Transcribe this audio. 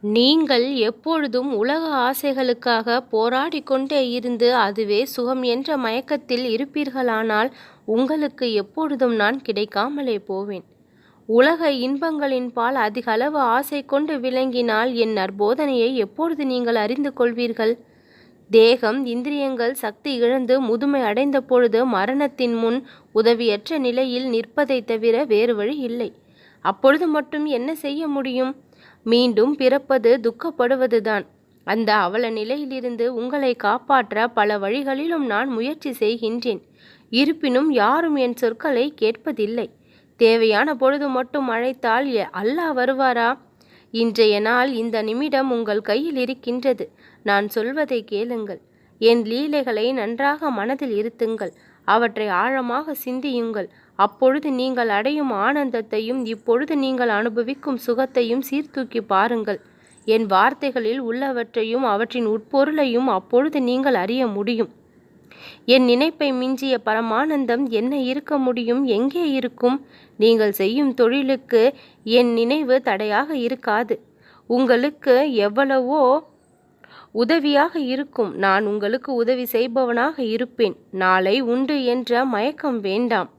நீங்கள் எப்பொழுதும் உலக ஆசைகளுக்காக போராடிக் கொண்டே இருந்து அதுவே சுகம் என்ற மயக்கத்தில் இருப்பீர்களானால் உங்களுக்கு எப்பொழுதும் நான் கிடைக்காமலே போவேன். உலக இன்பங்களின்பால் அதிகளவு ஆசை கொண்டு விளங்கினால் என் நற்போதனையை எப்பொழுது நீங்கள் அறிந்து கொள்வீர்கள்? தேகம், இந்திரியங்கள் சக்தி இழந்து முதுமை அடைந்த பொழுது மரணத்தின் முன் உதவியற்ற நிலையில் நிற்பதைத் தவிர வேறு வழி இல்லை. அப்பொழுது மட்டும் என்ன செய்ய முடியும்? மீண்டும் பிறப்பது துக்கப்படுவதுதான். அந்த அவல நிலையிலிருந்து உங்களை காப்பாற்ற பல வழிகளிலும் நான் முயற்சி செய்கின்றேன். இருப்பினும் யாரும் என் சொற்களை கேட்பதில்லை. தேவையான பொழுது மட்டும் அழைத்தால் அல்லாஹ் வருவாரா? இன்றைய நாள் இந்த நிமிடம் உங்கள் கையில் இருக்கின்றது. நான் சொல்வதைக் கேளுங்கள். என் லீலைகளை நன்றாக மனதில் இருத்துங்கள். அவற்றை ஆழமாக சிந்தியுங்கள். அப்பொழுது நீங்கள் அடையும் ஆனந்தத்தையும் இப்பொழுது நீங்கள் அனுபவிக்கும் சுகத்தையும் சீர்தூக்கிப் பாருங்கள். என் வார்த்தைகளில் உள்ளவற்றையும் அவற்றின் உட்பொருளையும் அப்பொழுது நீங்கள் அறிய முடியும். என் நினைப்பை மிஞ்சிய பரமானந்தம் என்ன இருக்க முடியும்? எங்கே இருக்கும்? நீங்கள் செய்யும் தொழிலுக்கு என் நினைவு தடையாக இருக்காது. உங்களுக்கு எவ்வளவோ உதவியாக இருக்கும். நான் உங்களுக்கு உதவி செய்பவனாக இருப்பேன். நாளை உண்டு என்ற மயக்கம் வேண்டாம்.